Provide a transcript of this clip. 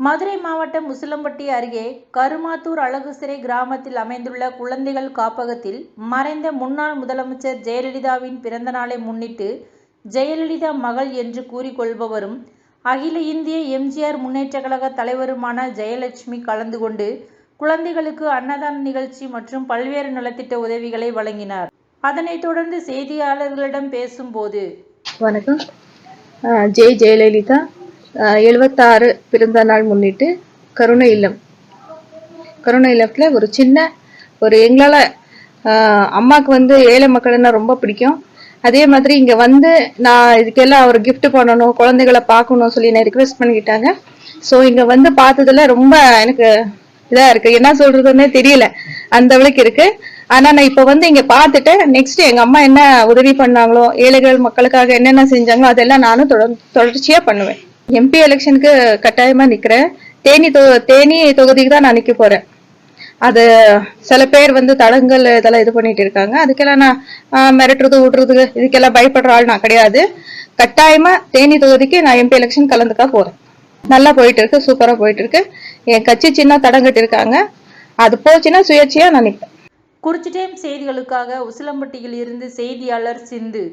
மதுரை மாவட்டம் முசிலம்பட்டி அருகே கருமாத்தூர் அழகுசிறை கிராமத்தில் அமைந்துள்ள குழந்தைகள் காப்பகத்தில் மறைந்த முன்னாள் முதலமைச்சர் ஜெயலலிதாவின் பிறந்த நாளை முன்னிட்டு ஜெயலலிதா மகள் என்று கூறிக்கொள்பவரும் அகில இந்திய எம்ஜிஆர் முன்னேற்ற கழக தலைவருமான ஜெயலட்சுமி கலந்து கொண்டு குழந்தைகளுக்கு அன்னதான நிகழ்ச்சி மற்றும் பல்வேறு நலத்திட்ட உதவிகளை வழங்கினார். அதனைத் தொடர்ந்து செய்தியாளர்களிடம் பேசும்போது வணக்கம். ஜெய் ஜெயலலிதா. எழுபத்தாறு பிறந்த நாள் முன்னிட்டு கருணை இல்லம். கருணை இல்லத்தில் ஒரு சின்ன ஒரு எங்களால் அம்மாவுக்கு வந்து ஏழை மக்கள்னா ரொம்ப பிடிக்கும். அதே மாதிரி இங்கே வந்து நான் இதுக்கெல்லாம் ஒரு கிஃப்ட் பண்ணணும் குழந்தைகளை பார்க்கணும் சொல்லி நான் ரிக்வெஸ்ட் பண்ணிக்கிட்டாங்க. ஸோ இங்கே வந்து பார்த்ததுல ரொம்ப எனக்கு இதாக இருக்குது என்ன சொல்கிறதுன்னே தெரியல. அந்த அளவுக்கு இருக்குது ஆனால் நான் இப்போ வந்து இங்கே பார்த்துட்டு நெக்ஸ்ட் எங்கள் அம்மா என்ன உதவி பண்ணாங்களோ ஏழைகள் மக்களுக்காக என்னென்ன செஞ்சாங்களோ அதெல்லாம் நானும் தொடர் தொடர்ச்சியாக பண்ணுவேன். எம்பி எலெக்ஷனுக்கு கட்டாயமாக நிற்கிறேன் தேனி தொ தேனி தொகுதிக்கு தான் நான் நிக்க போகிறேன் அது சில பேர் வந்து தடங்கள் இதெல்லாம் இது பண்ணிட்டு இருக்காங்க. அதுக்கெல்லாம் நான் மிரட்டுறது விடுறது இதுக்கெல்லாம் பயப்படுற ஆள் நான் கிடையாது. கட்டாயமா தேனி தொகுதிக்கு நான் எம்பி எலெக்ஷன் கலந்துக்கா போறேன். நல்லா போயிட்டு இருக்கு சூப்பரா போயிட்டு இருக்கு. என் கட்சி சின்ன தடங்கட்டு இருக்காங்க. அது போச்சுன்னா சுயேட்சையா நான் நிற்பேன் குறிச்சி டைம் செய்திகளுக்காக உசிலம்பட்டியில் இருந்து செய்தியாளர் சிந்து.